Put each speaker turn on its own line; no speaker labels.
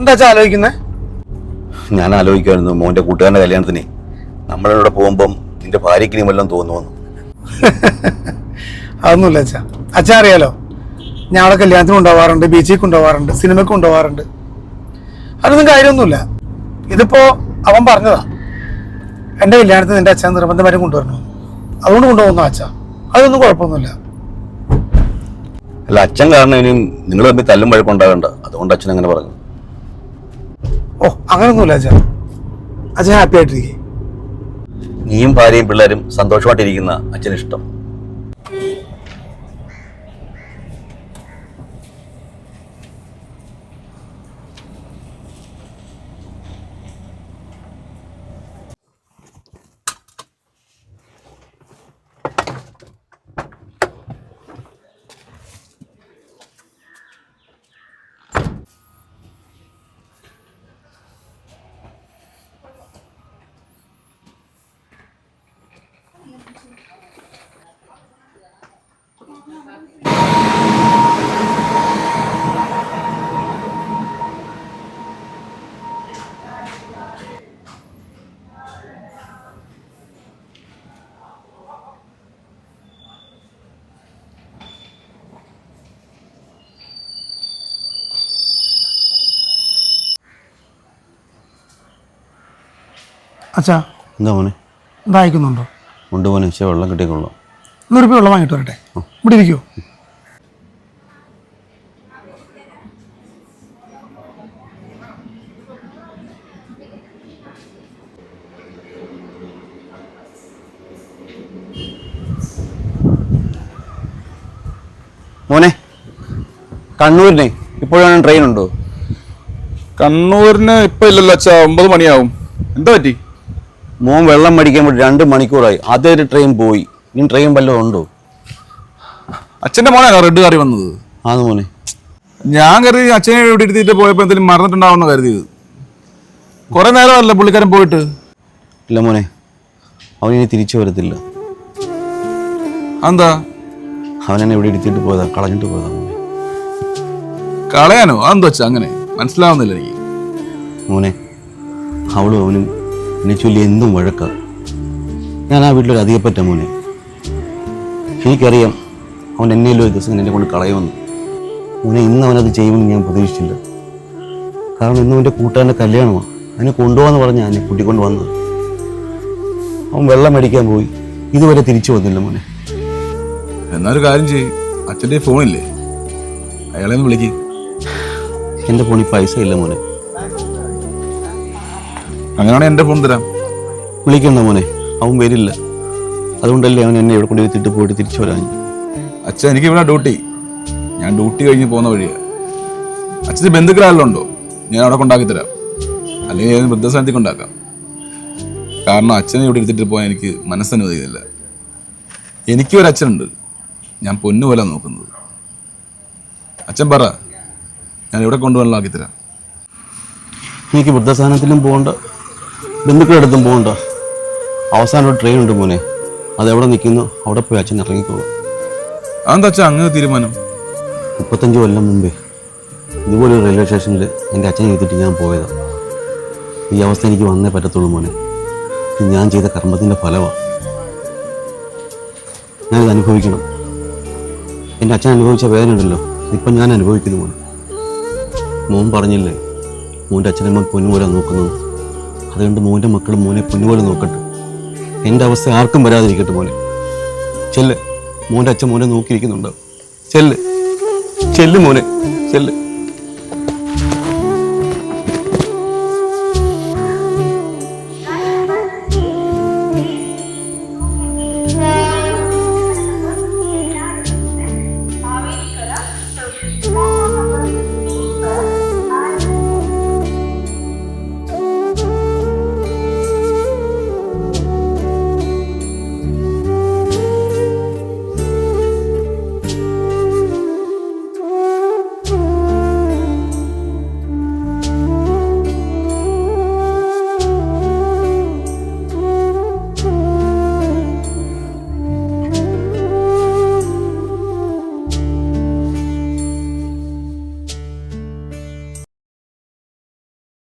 എന്താ അച്ഛാ ആലോചിക്കുന്നത്
ഞാൻ ആലോചിക്കുമായിരുന്നു മോന്റെ കൂട്ടുകാരന്റെ കല്യാണത്തിന്. നമ്മളിവിടെ പോകുമ്പം നിന്റെ ഭാര്യയ്ക്ക് ഇനി വല്ലതും തോന്നുമെന്ന്
അതൊന്നുമില്ല അച്ഛാ. അച്ഛാ അറിയാലോ ഞാൻ അവിടെ കല്യാണത്തിന് കൊണ്ടുപോകാറുണ്ട് ബീച്ചിൽ കൊണ്ടുപോകാറുണ്ട് സിനിമയ്ക്ക് കൊണ്ടുപോകാറുണ്ട്. അതൊന്നും കാര്യമൊന്നുമില്ല. ഇതിപ്പോ അവൻ പറഞ്ഞതാ എന്റെ കല്യാണത്തിന് നിന്റെ അച്ഛൻ നിർബന്ധമായിട്ടും കൊണ്ടുവരണം. അതുകൊണ്ട് കൊണ്ടുപോകുന്നു അച്ഛാ? അതൊന്നും കുഴപ്പമൊന്നുമില്ല.
അല്ല അച്ഛൻ കാരണം ഇനിയും നിങ്ങൾ തമ്മിൽ തല്ലും വഴക്കുണ്ടാകണ്ട. അതുകൊണ്ട് അച്ഛൻ അങ്ങനെ പറഞ്ഞു.
ഓ അങ്ങനൊന്നുമില്ല അച്ഛാ. അച്ഛൻ ഹാപ്പി ആയിട്ടിരിക്കും.
നീയും ഭാര്യയും പിള്ളേരും സന്തോഷമായിട്ടിരിക്കുന്ന അച്ഛന്
അച്ഛാ
എന്താ മോനെ?
ദാഹിക്കുന്നുണ്ടോ
ഉണ്ട് മോനെ പക്ഷേ വെള്ളം കിട്ടിക്കൊള്ളാം
നൂറ് രൂപ വെള്ളം വാങ്ങിട്ട് വരട്ടെ? ഇവിടെ ഇരിക്കുമോ
മോനെ കണ്ണൂരിനെ ഇപ്പോഴാണ് ട്രെയിൻ ഉണ്ടോ?
കണ്ണൂരിന് ഇപ്പൊ ഇല്ലല്ലോ അച്ഛാ ഒമ്പത് മണിയാവും. എന്താ പറ്റി?
മോൻ വെള്ളം മടിക്കാൻ വേണ്ടി രണ്ട് മണിക്കൂറായി. അതേ ഒരു ട്രെയിൻ പോയി. ഇനി ട്രെയിൻ വല്ലതും ഉണ്ടോ?
അച്ഛന്റെ മോനാണോ റെഡ് കറി വന്നത്.
ആന്ന് മോനെ.
ഞാൻ കരുതി അച്ഛനെ ഇവിടെ ഇരുത്തിയിട്ട് പോയപ്പോൾ എന്തെങ്കിലും മറന്നിട്ടുണ്ടാവുന്ന കരുതിയത്. കുറെ നേരമല്ല പുള്ളിക്കാരൻ പോയിട്ട്?
ഇല്ല മോനെ. അവൻ ഇനി തിരിച്ചു വരത്തില്ല.
എന്താ
അവൻ എന്നെ ഇവിടെ ഇരുത്തിയിട്ട് പോയതാ. കളഞ്ഞിട്ട് പോയതാ മോനെ.
കളയാനോ? അതെന്താ അച്ഛാ അങ്ങനെ. മനസ്സിലാവുന്നില്ല എനിക്ക്.
മോനെ അവളും അവനും എന്നെ ചൊല്ലി എന്തും വഴക്ക. ഞാൻ ആ വീട്ടിലൊരു അധികപ്പറ്റ മോനെ. എനിക്കറിയാം അവൻ എന്നെയല്ലോ ഒരു ദിവസം എന്നെ കൊണ്ട് കളയുമെന്ന്. മോനെ ഇന്ന് അവനത് ചെയ്യുമെന്ന് ഞാൻ പ്രതീക്ഷിച്ചില്ല. കാരണം ഇന്നും എന്റെ കൂട്ടുകാരന്റെ കല്യാണമാണ്. അതിനെ കൊണ്ടുപോകാന്ന് പറഞ്ഞാൽ എന്നെ കൂട്ടിക്കൊണ്ട് വന്നത്. അവൻ വെള്ളം മേടിക്കാൻ പോയി. ഇതുവരെ തിരിച്ചു വന്നില്ല മോനെ.
എന്നൊരു കാര്യം ചെയ്യ്. അച്ഛന്റെ ഫോണില്ലേ? അയാളെ ഒന്ന് വിളിക്ക്.
എന്റെ ഫോണിൽ പൈസ ഇല്ല മോനെ.
അങ്ങനെയാണെങ്കിൽ എന്റെ ഫോൺ തരാം.
വിളിക്കണ്ട മോനെ അവൻ വരില്ല. അതുകൊണ്ടല്ലേ അവൻ എന്നെ ഇവിടെ കൊണ്ടുവരുത്തിട്ട് പോയിട്ട് തിരിച്ചു വരാൻ
അച്ഛൻ എനിക്ക് ഇവിടെ ഡ്യൂട്ടി ഞാൻ ഡ്യൂട്ടി കഴിഞ്ഞ് പോകുന്ന വഴിയാ. അച്ഛന് ബന്ധുക്കളാരെല്ലാം ഉണ്ടോ ഞാൻ അവിടെ കൊണ്ടാക്കി തരാം. അല്ലെങ്കിൽ ഞാൻ വൃദ്ധസ്ഥാനത്തേക്ക് കൊണ്ടാക്കാം. കാരണം അച്ഛനെ ഇവിടെ എടുത്തിട്ട് പോകാൻ എനിക്ക് മനസ്സനുവദിക്കുന്നില്ല. എനിക്കൊരു അച്ഛനുണ്ട്. ഞാൻ പൊന്നു പോലെ നോക്കുന്നത്. അച്ഛൻ പറ ഞാൻ ഇവിടെ കൊണ്ടുവന്നാക്കി തരാം.
എനിക്ക് വൃദ്ധസ്ഥാനത്തിലും പോകണ്ട ബന്ധുക്കളുടെ അടുത്തും പോകണ്ട. അവസാനം ഒരു ട്രെയിൻ ഉണ്ട് മോനെ. അതെവിടെ നിൽക്കുന്നു? അവിടെ പോയി അച്ഛൻ ഇറങ്ങിക്കോളൂ.
അതെന്താ അച്ഛൻ അങ്ങനെ തീരുമാനം?
മുപ്പത്തഞ്ച് കൊല്ലം മുമ്പേ ഇതുപോലെ ഒരു റെയിൽവേ സ്റ്റേഷനിൽ എന്റെ അച്ഛനെ എത്തിയിട്ട് ഞാൻ പോയതാണ് ഈ അവസ്ഥ എനിക്ക് വന്നേ പറ്റത്തുള്ളൂ മോനെ. ഇത് ഞാൻ ചെയ്ത കർമ്മത്തിന്റെ ഫലമാണ് ഞാനിത് അനുഭവിക്കണം. എന്റെ അച്ഛൻ അനുഭവിച്ച വേദന ഉണ്ടല്ലോ. ഇപ്പം ഞാൻ അനുഭവിക്കുന്നു മോൻ മോൻ പറഞ്ഞില്ലേ മോന്റെ അച്ഛനമ്മ പൊന്നുപോലെ നോക്കുന്നു. അതുകൊണ്ട് മോന്റെ മക്കൾ മോനെ പൊന്നുപോലെ നോക്കട്ടെ. എന്റെ അവസ്ഥ ആർക്കും വരാതിരിക്കട്ടെ മോനെ. ചെല്ല്. മോന്റെ അച്ഛൻ മോനെ നോക്കിയിരിക്കുന്നുണ്ടാവും ചെല്ല്. ചെല്ല് മോനെ. ചെല്ല്.